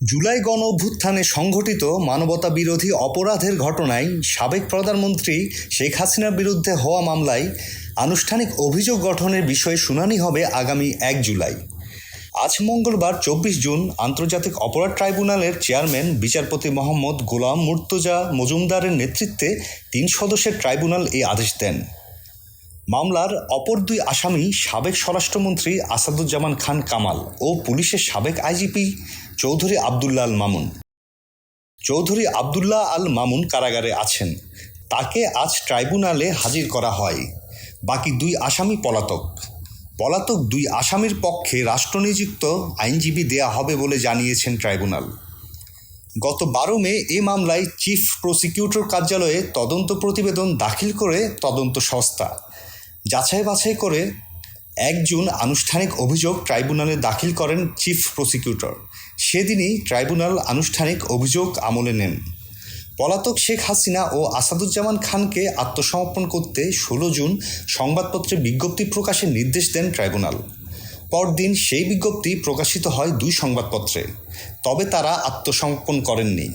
জুলাই গণ অভ্যুত্থানে সংঘটিত মানবতা বিরোধী অপরাধের ঘটনায় সাবেক প্রধানমন্ত্রী শেখ হাসিনার বিরুদ্ধে হওয়া মামলায় আনুষ্ঠানিক অভিযোগ গঠনের বিষয়ে শুনানি হবে আগামী এক জুলাই। আজ মঙ্গলবার চব্বিশ জুন আন্তর্জাতিক অপরাধ ট্রাইব্যুনালের চেয়ারম্যান, বিচারপতি মোহাম্মদ গোলাম মুর্তজা মজুমদারের নেতৃত্বে তিন সদস্যের ট্রাইব্যুনাল এই আদেশ দেন। মামলার অপর দুই আসামি সাবেক স্বরাষ্ট্রমন্ত্রী আসাদুজ্জামান খান কামাল ও পুলিশের সাবেক আইজিপি চৌধুরী আবদুল্লাহ আল মামুন। চৌধুরী আবদুল্লাহ আল মামুন কারাগারে আছেন। তাকে আজ ট্রাইব্যুনালে হাজির করা হয়। বাকি দুই আসামি পলাতক। পলাতক দুই আসামির পক্ষে রাষ্ট্রনিযুক্ত আইনজীবী দেয়া হবে বলে জানিয়েছেন ট্রাইব্যুনাল। গত বারো মে এ মামলায় চিফ প্রসিকিউটর কার্যালয়ে তদন্ত প্রতিবেদন দাখিল করে তদন্ত সংস্থা যাচাই বাছাই করে এক জুন আনুষ্ঠানিক অভিযোগ ট্রাইব্যুনালে দাখিল করেন চিফ প্রসিকিউটর। সেদিনই ট্রাইব্যুনাল আনুষ্ঠানিক অভিযোগ আমলে নেন। পলাতক শেখ হাসিনা ও আসাদুজ্জামান খানকে আত্মসমর্পণ করতে ষোলো জুন সংবাদপত্রে বিজ্ঞপ্তি প্রকাশের নির্দেশ দেন ট্রাইব্যুনাল। পরদিন সেই বিজ্ঞপ্তি প্রকাশিত হয় দুই সংবাদপত্রে। তবে তারা আত্মসমর্পণ করেননি।